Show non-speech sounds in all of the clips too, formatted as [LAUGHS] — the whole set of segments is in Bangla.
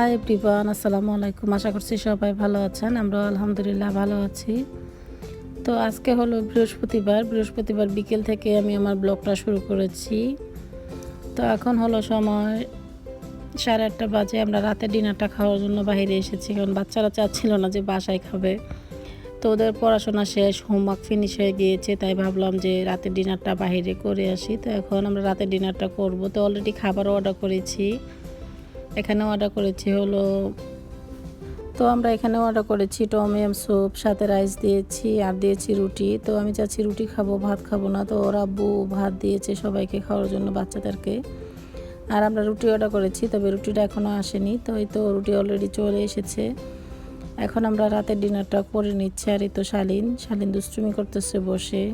হাই এভরিওয়ান আসসালামু আলাইকুম। আশা করছি সবাই ভালো আছেন। আমরা আলহামদুলিল্লাহ ভালো আছি। তো আজকে হলো বৃহস্পতিবার। বৃহস্পতিবার বিকেল থেকে আমি আমার ব্লগটা শুরু করেছি। তো এখন হলো সময় সাড়ে আটটা বাজে। আমরা রাতে ডিনারটা খাওয়ার জন্য বাইরে এসেছি। কারণ বাচ্চারা চাচ্ছিল না যে বাসায় খাবে। তো ওদের পড়াশোনা শেষ হোমওয়ার্ক ফিনিশ হয়ে গিয়েছে। তাই ভাবলাম যে রাতের ডিনারটা বাইরে করে আসি। তো এখন আমরা রাতের ডিনারটা করব। তো অলরেডি খাবারও অর্ডার করেছি। এখানে অর্ডার করেছি হলো, তো আমরা এখানে অর্ডার করেছি টমেম স্যুপ সাথে রাইস দিয়েছি আর দিয়েছি রুটি। তো আমি চাচ্ছি রুটি খাব, ভাত খাব না, তো ওরা আব্বু ভাত দিয়েছে সবাইকে খাওয়ার জন্য বাচ্চাদেরকে। আর আমরা রুটি অর্ডার করেছি, তবে রুটিটা এখনও আসেনি, তো এই তো রুটি অলরেডি চলে এসেছে। এখন আমরা রাতের ডিনারটা করে নিচ্ছি, আর এই তো শালিন শালিন দুষ্টুমি করতেছে বসে।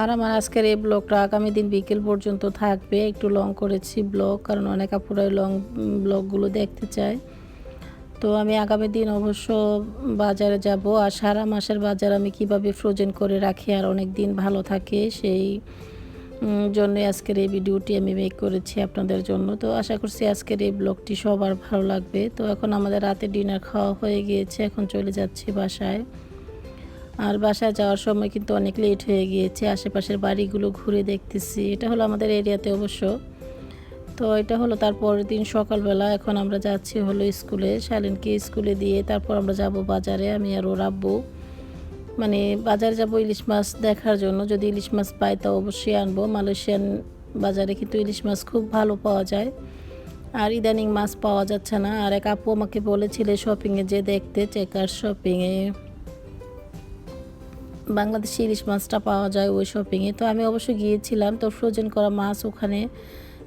আর আমার আজকের এই ব্লগটা আগামী দিন বিকেল পর্যন্ত থাকবে। একটু লং করেছি ব্লগ, কারণ অনেক আপুরাই লং ব্লগগুলো দেখতে চায়। তো আমি আগামী দিন অবশ্য বাজারে যাব আর সারা মাসের বাজার আমি কীভাবে ফ্রোজেন করে রাখি আর অনেক দিন ভালো থাকে, সেই জন্য আজকের এই ভিডিওটি আমি মেক করেছি আপনাদের জন্য। তো আশা করছি আজকের এই ব্লগটি সবার ভালো লাগবে। তো এখন আমাদের রাতে ডিনার খাওয়া হয়ে গিয়েছে, এখন চলে যাচ্ছি বাসায়। আর বাসায় যাওয়ার সময় কিন্তু অনেক লেট হয়ে গিয়েছে, আশেপাশের বাড়িগুলো ঘুরে দেখতেছি। এটা হলো আমাদের এরিয়াতে অবশ্য। তো এটা হলো তার পরের দিন সকালবেলা, এখন আমরা যাচ্ছি হলো স্কুলে। শালিনকে স্কুলে দিয়ে তারপর আমরা যাব বাজারে, আমি আর ওর আব্বু। মানে বাজারে যাব ইলিশ মাছ দেখার জন্য। যদি ইলিশ মাছ পাই তা অবশ্যই আনব। মালয়েশিয়ান বাজারে কিন্তু ইলিশ মাছ খুব ভালো পাওয়া যায়। আর ইদানিং মাছ পাওয়া যাচ্ছে না। আর এক আপু আমাকে বলেছিলে শপিংয়ে যে দেখতে চেকার শপিংয়ে বাংলাদেশি ইলিশ মাছটা পাওয়া যায় ওই শপিংয়ে তো আমি অবশ্য গিয়েছিলাম, তো ফ্রোজেন করা মাছ ওখানে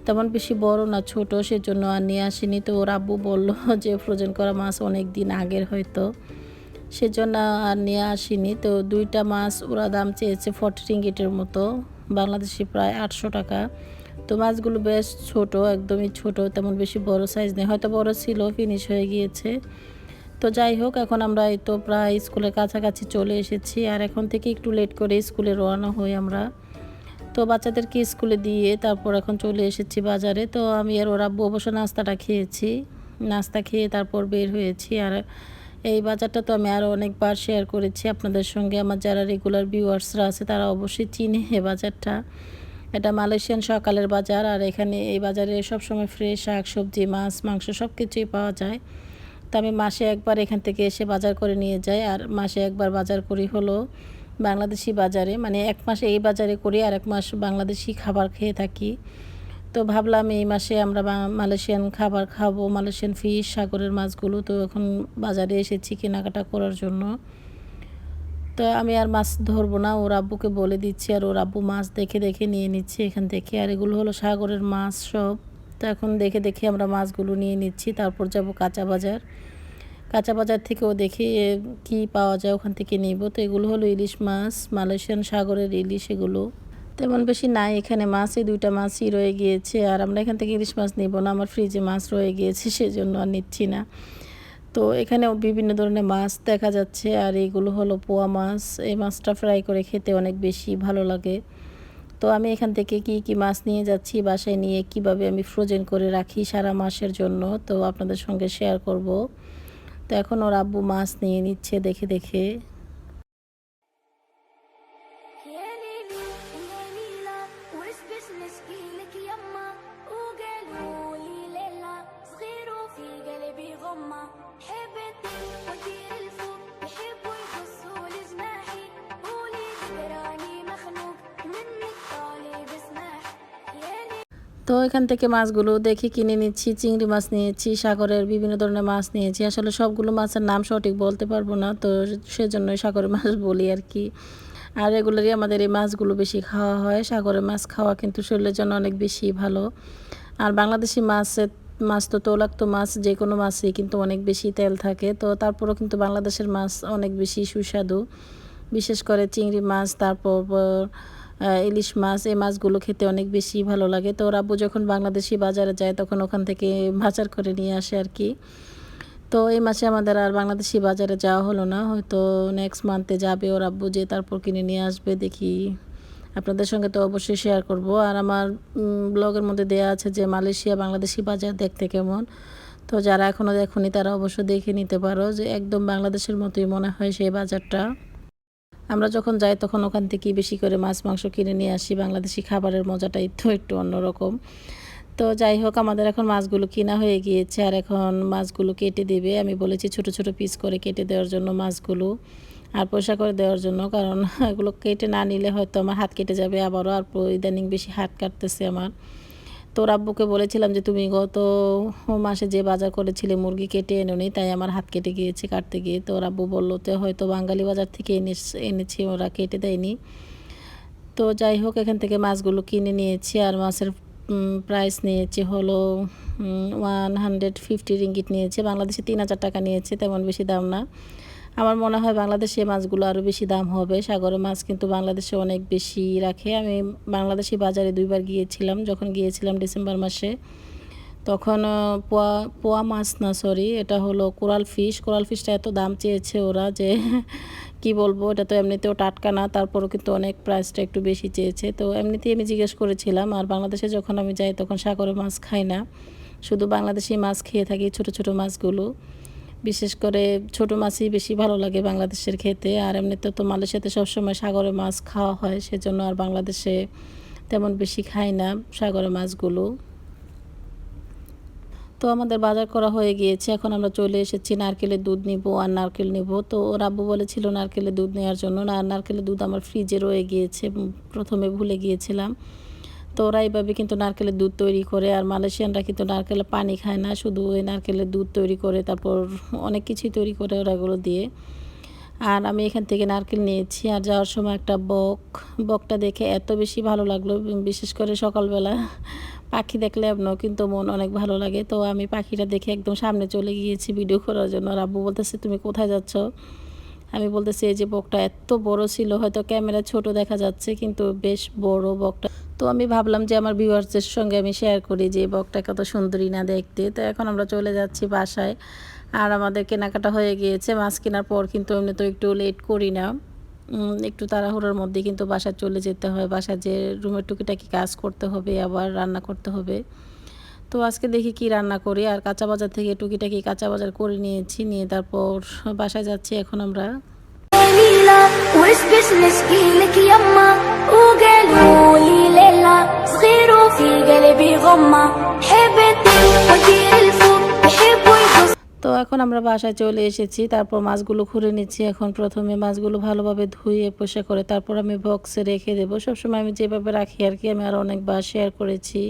তেমন বেশি বড় না, ছোট, সেজন্য আর নিয়ে আসিনি। তো ওর আব্বু বলল [LAUGHS] যে ফ্রোজেন করা মাছ অনেক দিন আগের হয়তো। সেজন্য আর নিয়ে আসিনি। তো দুইটা মাছ ওরা দাম চেয়েছে ফর্টি রিঙ্গিটের মতো, বাংলাদেশি প্রায় আটশো টাকা। তো মাছগুলো বেশ ছোট, একদমই ছোট, তেমন বেশি বড় সাইজ নেই। হয়তো বড় ছিল ফিনিশ হয়ে গিয়েছে। তো যাই হোক, এখন আমরা এই তো প্রায় স্কুলের কাছাকাছি চলে এসেছি আর এখন থেকে একটু লেট করে স্কুলে রওনা হই আমরা। তো বাচ্চাদেরকে স্কুলে দিয়ে তারপর এখন চলে এসেছি বাজারে। তো আমি আর ওরা অবশ্য নাস্তাটা খেয়েছি। নাস্তা খেয়ে তারপর বের হয়েছি আর এই বাজারটা তো আমি আরও অনেকবার শেয়ার করেছি আপনাদের সঙ্গে। আমার যারা রেগুলার ভিউয়ার্সরা আছে তারা অবশ্যই চিনে এই বাজারটা। এটা মালয়েশিয়ান সকালের বাজার আর এখানে এই বাজারে সবসময় ফ্রেশ শাক সবজি মাছ, মাংস সব কিছুই পাওয়া যায়। তো আমি মাসে একবার এখান থেকে এসে বাজার করে নিয়ে যাই। আর মাসে একবার বাজার করি হলো বাংলাদেশি বাজারে। মানে এক মাসে এই বাজারে করি আর এক মাস বাংলাদেশি খাবার খেয়ে থাকি। তো ভাবলাম এই মাসে আমরা মালয়েশিয়ান খাবার খাব, মালয়েশিয়ান ফিশ, সাগরের মাছগুলো। তো এখন বাজারে এসেছি কেনাকাটা করার জন্য। তো আমি আর মাছ ধরবো না, ওর আব্বুকে বলে দিচ্ছি। আর ওর আব্বু মাছ দেখে দেখে নিয়ে নিচ্ছি এখান থেকে। আর এগুলো হলো সাগরের মাছ সব। তো এখন দেখে দেখে আমরা মাছগুলো নিয়ে নিচ্ছি। তারপর যাব কাঁচা বাজার। কাঁচা বাজার থেকেও দেখি কি পাওয়া যায় ওখান থেকে নিব। তো এগুলো হলো ইলিশ মাছ, মালয়েশিয়ান সাগরের ইলিশ এগুলো। তেমন বেশি নাই, এখানে মাছই, দুইটা মাছই রয়ে গিয়েছে। আর আমরা এখান থেকে ইলিশ মাছ নিব না, আমার ফ্রিজে মাছ রয়ে গিয়েছে, সেজন্য আর নিচ্ছি না। তো এখানেও বিভিন্ন ধরনের মাছ দেখা যাচ্ছে। আর এগুলো হলো পোয়া মাছ। এই মাছটা ফ্রাই করে খেতে অনেক বেশি ভালো লাগে। তো আমি এখান থেকে কি কি মাছ নিয়ে যাচ্ছি, বাসায় নিয়ে কীভাবে আমি ফ্রোজেন করে রাখি সারা মাসের জন্য, তো আপনাদের সঙ্গে শেয়ার করব। তো এখন ওর আব্বু মাছ নিয়ে নিচ্ছে দেখে দেখে। তো এখান থেকে মাছগুলো দেখে কিনে নিচ্ছি, চিংড়ি মাছ নিয়েছি, সাগরের বিভিন্ন ধরনের মাছ নিয়েছি। আসলে সবগুলো মাছের নাম সঠিক বলতে পারব না, তো সেজন্যই সাগরের মাছ [LAUGHS] বলি আর কি। আর রেগুলারই আমাদের এই মাছগুলো বেশি খাওয়া হয়। সাগরের মাছ খাওয়া কিন্তু শরীরের জন্য অনেক বেশি ভালো। আর বাংলাদেশি মাছের, মাছ তো তৈলাক্ত মাছ, যে কোনো মাছই কিন্তু অনেক বেশি তেল থাকে। তো তারপরও কিন্তু বাংলাদেশের মাছ অনেক বেশি সুস্বাদু। বিশেষ করে চিংড়ি মাছ, তারপর ইলিশ মাছ, এই মাছগুলো খেতে অনেক বেশি ভালো লাগে। তো ওর আব্বু যখন বাংলাদেশি বাজারে যায়, তখন ওখান থেকে বাজার করে নিয়ে আসে আর কি। তো এই মাসে আমাদের আর বাংলাদেশি বাজারে যাওয়া হলো না। হয়তো নেক্সট মান্থে যাবে ওর আব্বু, যে তারপর কিনে নিয়ে আসবে, দেখি। আপনাদের সঙ্গে তো অবশ্যই শেয়ার করব। আর আমার ব্লগের মধ্যে দেয়া আছে যে মালয়েশিয়া বাংলাদেশি বাজার দেখতে কেমন। তো যারা এখনও দেখনি, তারা অবশ্য দেখে নিতে পারো যে একদম বাংলাদেশের মতোই মনে হয় সেই বাজারটা। আমরা যখন যাই তখন ওখান থেকেই বেশি করে মাছ, মাংস কিনে নিয়ে আসি। বাংলাদেশি খাবারের মজাটাই তো একটু অন্যরকম। তো যাই হোক, আমাদের এখন মাছগুলো কিনা হয়ে গিয়েছে আর এখন মাছগুলো কেটে দেবে। আমি বলেছি ছোট ছোট পিস করে কেটে দেওয়ার জন্য মাছগুলো আর পয়সা করে দেওয়ার জন্য, কারণ [LAUGHS] এগুলো কেটে না নিলে হয়তো আমার হাত কেটে যাবে আবারও, আর ইদানিং বেশি হাত কাটতেছে আমার। তো ওর আব্বুকে বলেছিলাম যে তুমি গত মাসে যে বাজার করেছিলে মুরগি কেটে এনোনি তাই আমার হাত কেটে গিয়েছে, কাটতে গিয়ে। তো ওর আব্বু বলল, তো হয়তো বাঙালি বাজার থেকে এনে এনেছি, ওরা কেটে দেয়নি। তো যাই হোক, এখান থেকে মাছগুলো কিনে নিয়েছি আর মাছের প্রাইস নিয়েছি হলো ওয়ান হান্ড্রেড ফিফটি রিঙ্গিট নিয়েছে। বাংলাদেশে তিন হাজার টাকা নিয়েছে, তেমন বেশি দাম না। আমার মনে হয় বাংলাদেশে মাছগুলো আরও বেশি দাম হবে। সাগরের মাছ কিন্তু বাংলাদেশে অনেক বেশি রাখে। আমি বাংলাদেশি বাজারে দুইবার গিয়েছিলাম, যখন গিয়েছিলাম ডিসেম্বর মাসে। তখন পোয়া পোয়া মাছ না সরি এটা হলো কোরাল ফিশ। কোরাল ফিশটা এত দাম চেয়েছে ওরা যে [LAUGHS] কি বলব, এটা তো এমনিতেও টাটকা না, তারপরও কিন্তু অনেক প্রাইসটা একটু বেশি চেয়েছে। তো এমনিতেই আমি জিজ্ঞেস করেছিলাম, আর বাংলাদেশে যখন আমি যাই তখন সাগরের মাছ খাই না। শুধু বাংলাদেশি মাছ খেয়ে থাকি ছোট ছোট মাছগুলো। বিশেষ করে ছোট মাছই বেশি ভালো লাগে বাংলাদেশের খেতে। আর এমনিতে তো মালয়েশিয়াতে সবসময় সাগরের মাছ খাওয়া হয়, সেজন্য আর বাংলাদেশে তেমন বেশি খাই না সাগরের মাছগুলো। তো আমাদের বাজার করা হয়ে গিয়েছে, এখন আমরা চলে এসেছি নারকেলের দুধ নিব আর নারকেল নিব। তো ওর আব্বু বলেছিল নারকেলের দুধ নেওয়ার জন্য, না, নারকেলের দুধ আমার ফ্রিজে রয়ে গিয়েছে, প্রথমে ভুলে গিয়েছিলাম। তো ওরা এইভাবে কিন্তু নারকেলের দুধ তৈরি করে আর মালয়েশিয়ানরা কিন্তু নারকেলের পানি খায় না, শুধু ওই নারকেলের দুধ তৈরি করে তারপর অনেক কিছুই তৈরি করে ওরা এগুলো দিয়ে। আর আমি এখান থেকে নারকেল নিয়েছি আর যাওয়ার সময় একটা বক, বকটা দেখে এত বেশি ভালো লাগল বিশেষ করে সকালবেলা পাখি দেখলে আপনার কিন্তু মন অনেক ভালো লাগে। তো আমি পাখিটা দেখে একদম সামনে চলে গিয়েছি ভিডিও করার জন্য আর আব্বু বলতেছে, তুমি কোথায় যাচ্ছ? আমি বলতেছি, এই যে বকটা এত বড় ছিল, হয়তো ক্যামেরা ছোট দেখা যাচ্ছে, কিন্তু বেশ বড় বকটা। তো আমি ভাবলাম যে আমার ভিউয়ার্সের সঙ্গে আমি শেয়ার করি যে বকটা কত সুন্দরী না দেখতে। তো এখন আমরা চলে যাচ্ছি বাসায়। আর আমাদের কেনাকাটা হয়ে গিয়েছে। মাছ কেনার পর কিন্তু এমনি তো একটু লেট করি না। একটু তাড়াহুড়োর মধ্যে কিন্তু বাসায় চলে যেতে হয়। বাসায় যে রুমের টুকিটাকি কাজ করতে হবে, আবার রান্না করতে হবে। তো আজকে দেখি কি রান্না করি। আর কাঁচা বাজার থেকে টুকিটাকি কাঁচা বাজার করে নিয়েছি। নিয়ে তারপর বাসায় যাচ্ছি এখন আমরা। ليلى واسبس مسكينك يما وقالوا لي ليلى صغير وفي قلبي غمة حبتني وكيل الفوق يحبوا يقص তো এখন আমরা বাসায় চলে এসেছি তারপর মাছগুলো খুঁড়ে নিচ্ছি এখন প্রথমে মাছগুলো ভালোভাবে ধুয়ে পোষা করে তারপর আমি বক্সে রেখে দেবো সবসময় আমি যেভাবে রাখি আর কি আমি আর অনেকবার শেয়ার করেছি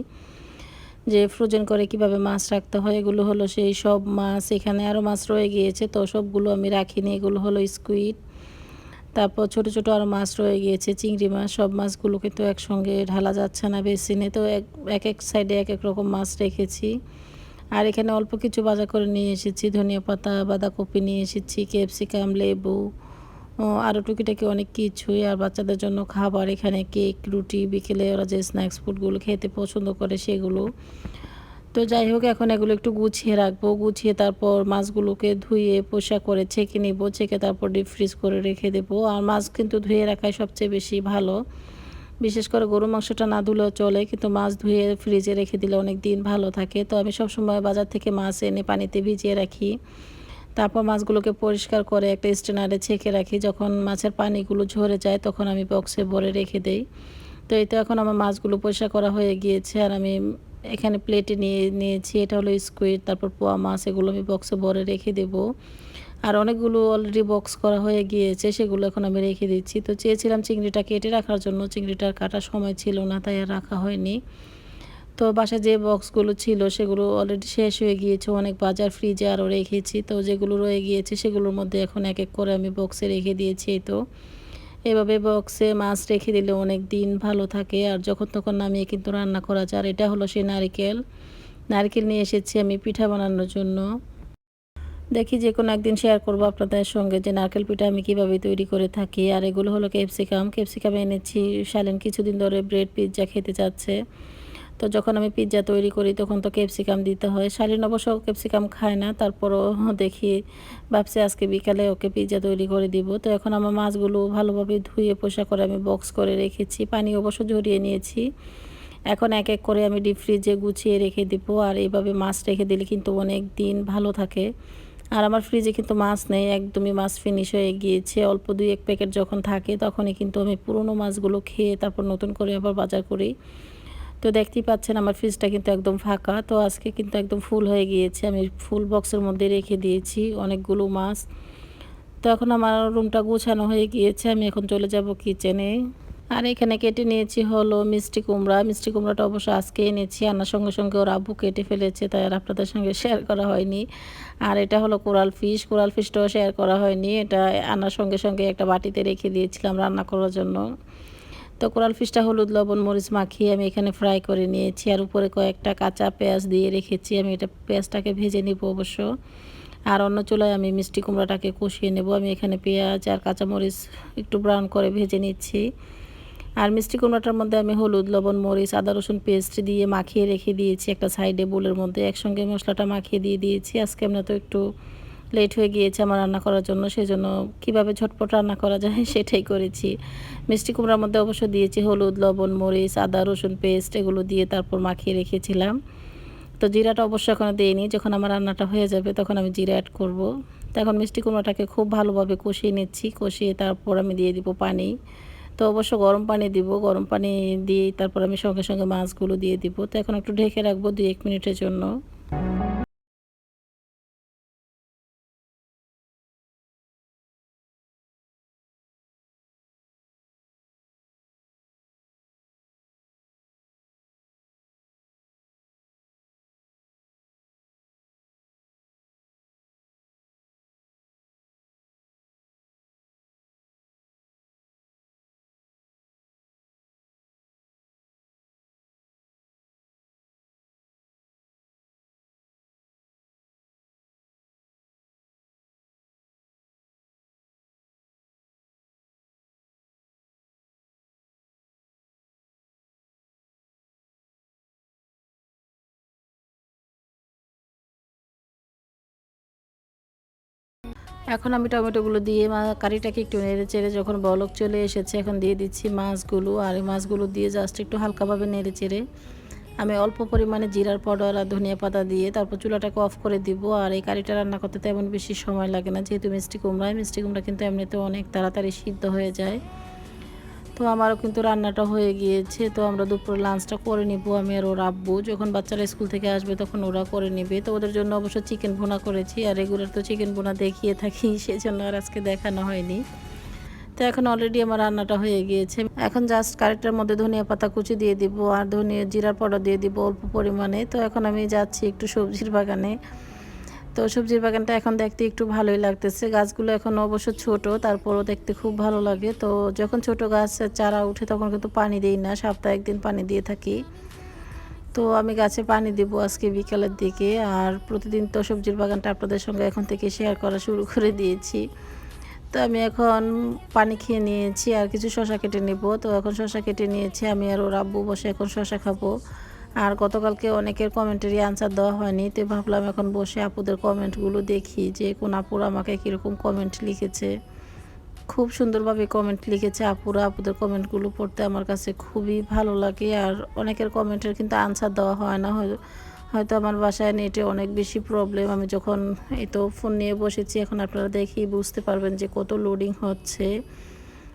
যে ফ্রোজেন করে কিভাবে মাছ রাখতে হয় এগুলো হলো সেই সব মাছ এখানে আরও মাছ রয়ে গিয়েছে তো সবগুলো আমি রাখিনি এগুলো হলো স্কুইড তারপর ছোট ছোট আরও মাছ রয়ে গিয়েছে, চিংড়ি মাছ, সব মাছগুলো কিন্তু একসঙ্গে ঢালা যাচ্ছে না বেসিনে, তো এক এক সাইডে এক এক রকম মাছ রেখেছি। আর এখানে অল্প কিছু বাজার করে নিয়ে এসেছি, ধনিয়া পাতা, বাঁধাকপি নিয়ে এসেছি ক্যাপসিকাম লেবু আরও টুকিটাকি অনেক কিছুই। আর বাচ্চাদের জন্য খাবার এখানে কেক, রুটি, বিকেলে ওরা যে স্ন্যাক্স ফুডগুলো খেতে পছন্দ করে সেগুলো। তো যাই হোক, এখন এগুলো একটু গুছিয়ে রাখব। গুছিয়ে তারপর মাছগুলোকে ধুয়ে, পোষা করে ছেঁকে নিব। ছেঁকে তারপর ডিপ ফ্রিজ করে রেখে দেবো। আর মাছ কিন্তু ধুয়ে রাখাই সবচেয়ে বেশি ভালো। বিশেষ করে গরু মাংসটা না ধুলেও চলে, কিন্তু মাছ ধুয়ে ফ্রিজে রেখে দিলে অনেক দিন ভালো থাকে। তো আমি সবসময় বাজার থেকে মাছ এনে পানিতে ভিজিয়ে রাখি। তারপর মাছগুলোকে পরিষ্কার করে একটা স্টেনারে ছেঁকে রাখি। যখন মাছের পানিগুলো ঝরে যায়, তখন আমি বক্সে ভরে রেখে দেই। তো এই তো এখন আমার মাছগুলো পরিষ্কার করা হয়ে গিয়েছে। আর আমি এখানে প্লেটে নিয়ে, নিয়েছি। এটা হলো স্কুইড তারপর পোয়া মাছ, এগুলো আমি বক্সে ভরে রেখে দেবো। আর অনেকগুলো অলরেডি বক্স করা হয়ে গিয়েছে, সেগুলো এখন আমি রেখে দিচ্ছি। তো চেয়েছিলাম চিংড়িটা কেটে রাখার জন্য, চিংড়িটার কাটার সময় ছিল না, তাই আর রাখা হয়নি। তো বাসায় যে বক্সগুলো ছিল, সেগুলো অলরেডি শেষ হয়ে গিয়েছে। অনেক বাজার ফ্রিজে আরও রেখেছি। তো যেগুলো রয়ে গিয়েছে, সেগুলোর মধ্যে এখন এক এক করে আমি বক্সে রেখে দিয়েছি তো। এভাবে বক্সে মাছ রেখে দিলে অনেক দিন ভালো থাকে। আর যখন তখন নামিয়ে কিন্তু রান্না করা যায়। আর এটা হলো সেই নারিকেল। নারকেল নিয়ে এসেছি আমি পিঠা বানানোর জন্য। দেখি যে কোনো একদিন শেয়ার করব আপনাদের সঙ্গে যে নারকেল পিঠা আমি কীভাবে তৈরি করে থাকি। আর এগুলো হলো ক্যাপসিকাম ক্যাপসিকাম এনেছি। শালেন কিছুদিন ধরে ব্রেড পিৎজা খেতে চাচ্ছে। তো যখন আমি পিৎজা তৈরি করি, তখন তো ক্যাপসিকাম দিতে হয়। শালীন অবশ্য ক্যাপসিকাম খায় না, তারপরও দেখি ভাবছি আজকে বিকালে ওকে পিৎজা তৈরি করে দিব। তো এখন আমার মাছগুলো ভালোভাবে ধুয়ে, পোষা করে আমি বক্স করে রেখেছি। পানি অবশ্য ঝরিয়ে নিয়েছি। এখন এক এক করে আমি ডিপ ফ্রিজে গুছিয়ে রেখে দিব। আর এইভাবে মাছ রেখে দিলে কিন্তু অনেক দিন ভালো থাকে। আর আমার ফ্রিজে কিন্তু মাছ নেই, একদমই মাছ ফিনিশ হয়ে গিয়েছে। অল্প দুই এক প্যাকেট যখন থাকে, তখনই কিন্তু আমি পুরনো মাছগুলো খেয়ে তারপর নতুন করে আবার বাজার করি। তো দেখতেই পাচ্ছেন আমার ফ্রিজটা কিন্তু একদম ফাঁকা। তো আজকে কিন্তু একদম ফুল হয়ে গিয়েছে। আমি ফুল বক্সের মধ্যে রেখে দিয়েছি অনেকগুলো মাছ। তো এখন আমার রুমটা গোছানো হয়ে গিয়েছে। আমি এখন চলে যাব কিচেনে আর এখানে কেটে নিয়েছি হলো মিষ্টি কুমড়া। মিষ্টি কুমড়াটা অবশ্য আজকে এনেছি। আনার সঙ্গে সঙ্গে ওর আব্বু কেটে ফেলেছে, তাই আর আপনাদের সঙ্গে শেয়ার করা হয়নি। আর এটা হলো কোরাল ফিশ। কোরাল ফিশটাও শেয়ার করা হয়নি। এটা আনার সঙ্গে সঙ্গে একটা বাটিতে রেখে দিয়েছিলাম রান্না করার জন্য। তো কোরাল ফিশটা হলুদ, লবণ, মরিচ মাখিয়ে আমি এখানে ফ্রাই করে নিয়েছি। আর উপরে কয়েকটা কাঁচা পেঁয়াজ দিয়ে রেখেছি। আমি এটা পেঁয়াজটাকে ভেজে নিব অবশ্য। আর অন্য চুলায় আমি মিষ্টি কুমড়াটাকে কষিয়ে নেব। আমি এখানে পেঁয়াজ আর কাঁচামরিচ একটু ব্রাউন করে ভেজে নিচ্ছি। আর মিষ্টি কুমড়াটার মধ্যে আমি হলুদ, লবণ, মরিচ, আদা, রসুন পেস্ট দিয়ে মাখিয়ে রেখে দিয়েছি একটা সাইডে বোলের মধ্যে। একসঙ্গে মশলাটা মাখিয়ে দিয়ে দিয়েছি। আজকে আমরা তো একটু লেট হয়ে গিয়েছে আমার রান্না করার জন্য সেই জন্য কীভাবে ঝটপট রান্না করা যায় [LAUGHS] সেটাই করেছি। মিষ্টি কুমড়ার মধ্যে অবশ্য দিয়েছি হলুদ, লবণ, মরিচ, আদা, রসুন পেস্ট এগুলো দিয়ে তারপর মাখিয়ে রেখেছিলাম। তো জিরাটা অবশ্যই এখনও দিইনি, যখন আমার রান্নাটা হয়ে যাবে তখন আমি জিরা অ্যাড করব। তো এখন মিষ্টি কুমড়াটাকে খুব ভালোভাবে কষিয়ে নিচ্ছি, কষিয়ে তারপর আমি দিয়ে দিব পানি। তো অবশ্য গরম পানি দিব, গরম পানি দিয়ে তারপর আমি সঙ্গে সঙ্গে মাছগুলো দিয়ে দিব। তো এখন একটু ঢেকে রাখব দুই এক মিনিটের জন্য। এখন আমি টমেটোগুলো দিয়ে কারিটাকে একটু নেড়ে চেড়ে যখন বলক চলে এসেছে, এখন দিয়ে দিচ্ছি মাছগুলো। আর এই মাছগুলো দিয়ে জাস্ট একটু হালকাভাবে নেড়ে চেড়ে আমি অল্প পরিমাণে জিরার পাউডার আর ধনিয়া পাতা দিয়ে তারপর চুলাটাকে অফ করে দিব। আর এই কারিটা রান্না করতে তেমন বেশি সময় লাগে না, যেহেতু মিষ্টি কুমড়ায় মিষ্টি কুমড়া কিন্তু এমনিতে অনেক তাড়াতাড়ি সিদ্ধ হয়ে যায়। তো আমারও কিন্তু রান্নাটা হয়ে গিয়েছে, তো আমরা দুপুরে লাঞ্চটা করে নিব আমি আর ওর আব্বু। যখন বাচ্চারা স্কুল থেকে আসবে তখন ওরা করে নেবে। তো ওদের জন্য অবশ্য চিকেন ভুনা করেছি আর রেগুলার তো চিকেন ভুনা দেখিয়ে থাকি, [LAUGHS] সেজন্য আর আজকে দেখানো হয়নি। তো এখন অলরেডি আমার রান্নাটা হয়ে গিয়েছে। এখন জাস্ট কারেক্টের মধ্যে ধনিয়া পাতা কুচি দিয়ে দিব আর ধনিয়া জিরার পাউডার দিয়ে দিব অল্প পরিমাণে। তো এখন আমি যাচ্ছি একটু সবজির বাগানে। তো সবজির বাগানটা এখন দেখতে একটু ভালোই লাগতেছে। গাছগুলো এখন অবশ্য ছোট, তারপরও দেখতে খুব ভালো লাগে। তো যখন ছোট গাছ চারা উঠে তখন কিন্তু পানি দিই না, সপ্তাহে একদিন পানি দিয়ে থাকি। তো আমি গাছে পানি দেব আজকে বিকালের দিকে। আর প্রতিদিন তো সবজির বাগানটা আপনাদের সঙ্গে এখন থেকে শেয়ার করা শুরু করে দিয়েছি। তো আমি এখন পানি খেয়ে নিয়েছি আর কিছু শশা কেটে নেব। তো এখন শশা কেটে নিয়েছি আমি আর ওর আব্বু বসে এখন শশা খাব। আর গতকালকে অনেকের কমেন্টেরই আনসার দেওয়া হয়নি, তো ভাবলাম এখন বসে আপুদের কমেন্টগুলো দেখি যে কোন আপুর আমাকে কীরকম কমেন্ট লিখেছে। খুব সুন্দরভাবে কমেন্ট লিখেছে আপুরা, আপুদের কমেন্টগুলো পড়তে আমার কাছে খুবই ভালো লাগে। আর অনেকের কমেন্টের কিন্তু আনসার দেওয়া হয় না হয়- হয়তো আমার বাসায় নেটে অনেক বেশি প্রবলেম আমি যখন এই তো ফোন নিয়ে বসেছি, এখন আপনারা দেখি বুঝতে পারবেন যে কত লোডিং হচ্ছে।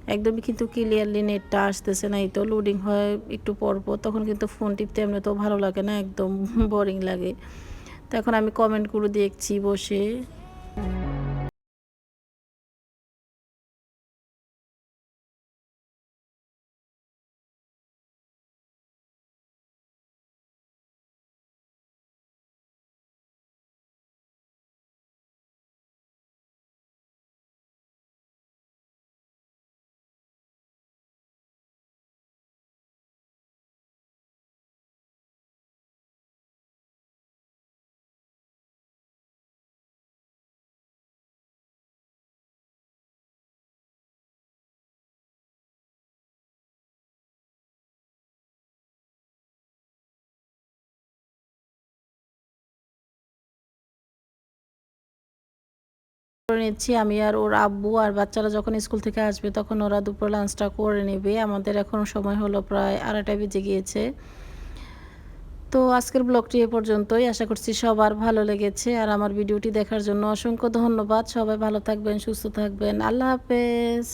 একদমই কিন্তু ক্লিয়ারলি নেটটা আসতেছে না, এই তো লোডিং হয় একটু পরপর পর, তখন কিন্তু ফোন টিপতে এমনি তো ভালো লাগে না, একদম [LAUGHS] বোরিং লাগে। তো এখন আমি কমেন্টগুলো দেখছি বসে। করে নিচ্ছি। আমি আর ওর আব্বু আর বাচ্চারা যখন স্কুল থেকে আসবে তখন ওরা দুপুর লাঞ্চটা করে নেবে। আমাদের এখন সময় হলো প্রায় আড়াইটা বেজে গিয়েছে। তো আজকের ব্লগটি এ পর্যন্তই। আশা করছি সবার ভালো লেগেছে। আর আমার ভিডিওটি দেখার জন্য অসংখ্য ধন্যবাদ। সবাই ভালো থাকবেন, সুস্থ থাকবেন। আল্লাহ হাফেজ।